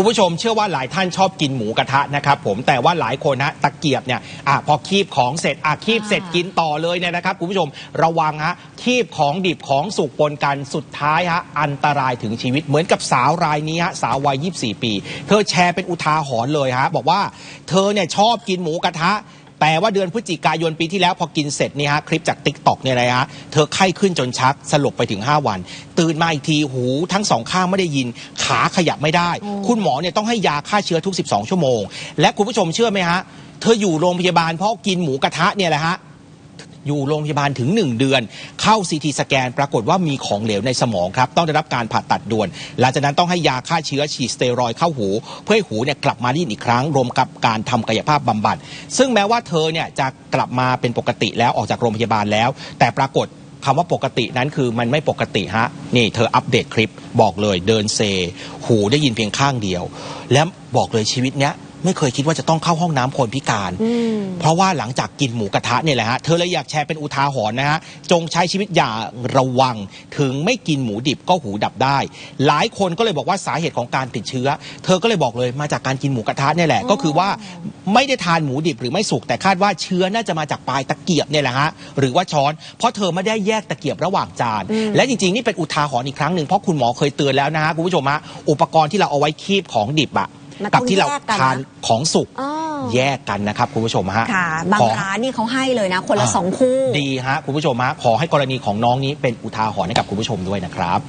คุณผู้ชมเชื่อว่าหลายท่านชอบกินหมูกระทะนะครับผมแต่ว่าหลายคนนะตะเกียบเนี่ยอะพอคีบของเสร็จอะคีบเสร็จกินต่อเลยเนี่ยนะครับคุณผู้ชมระวังฮะคีบของดิบของสุกปนกันสุดท้ายฮะอันตรายถึงชีวิตเหมือนกับสาวรายนี้ฮะสาววัย 24 ปี เธอแชร์เป็นอุทาหรณ์เลยฮะบอกว่าเธอเนี่ยชอบกินหมูกระทะ แต่ว่าเดือนพฤศจิกายนปีที่แล้วพอกินเสร็จนี่ฮะคลิปจากติ๊กต็อกเนี่ยนะฮะเธอไข้ขึ้นจนชักสลบไปถึง 5 วัน ตื่นมาอีกทีหูทั้งสองข้างไม่ได้ยินขาขยับไม่ได้ คุณหมอเนี่ยต้องให้ยาฆ่าเชื้อทุก 12 ชั่วโมง และคุณผู้ชมเชื่อไหมฮะเธออยู่โรงพยาบาลเพราะกินหมูกระทะเนี่ยแหละฮะ อยู่โรงพยาบาลถึง 1 เดือน เข้าซีทีสแกน ปรากฏว่ามีของเหลวในสมองครับต้องได้รับการผ่าตัดด่วน หลังจากนั้นต้องให้ยาฆ่าเชื้อฉีดสเตียรอยเข้าหู เพื่อให้หูเนี่ยกลับมาได้ยินอีกครั้ง รวมกับการทำกายภาพบำบัด ซึ่งแม้ว่าเธอเนี่ยจะกลับมาเป็นปกติแล้วออกจากโรงพยาบาลแล้ว แต่ปรากฏคำว่าปกตินั้นคือมันไม่ปกติฮะ นี่เธออัปเดตคลิปบอกเลยเดินเซ หูได้ยินเพียงข้างเดียว แล้วบอกเลยชีวิตเนี้ย ไม่เคยคิดว่าจะต้องเข้าห้องน้ำคนพิการ เพราะว่าหลังจากกินหมูกระทะเนี่ยแหละฮะเธอเลยอยากแชร์เป็นอุทาหรณ์นะฮะจงใช้ชีวิตอย่างระวัง ถึงไม่กินหมูดิบก็หูดับได้ หลายคนก็เลยบอกว่าสาเหตุของการติดเชื้อ เธอก็เลยบอกเลยมาจากการกินหมูกระทะเนี่ยแหละ ก็คือว่าไม่ได้ทานหมูดิบหรือไม่สุกแต่คาดว่าเชื้อน่าจะมาจากปลายตะเกียบเนี่ยแหละฮะหรือว่าช้อน เพราะเธอไม่ได้แยกตะเกียบระหว่างจาน และจริงๆนี่เป็นอุทาหรณ์อีกครั้งหนึ่งเพราะคุณหมอเคยเตือนแล้วนะฮะคุณผู้ชมฮะอุปกรณ์ที่เราเอาไว้คีบของดิบอะ มันต้กัองที่เราแยกกันนะทานของสุกอ๋อ แยกกันนะครับคุณผู้ชมฮะค่ะ บางขอ ร้านนี่เขาให้เลยนะ คนละอ่า สองคู่ ดีฮะคุณผู้ชมฮะขอให้กรณีของน้องนี้เป็นอุทาหรณ์ให้กับคุณผู้ชมด้วยนะครับ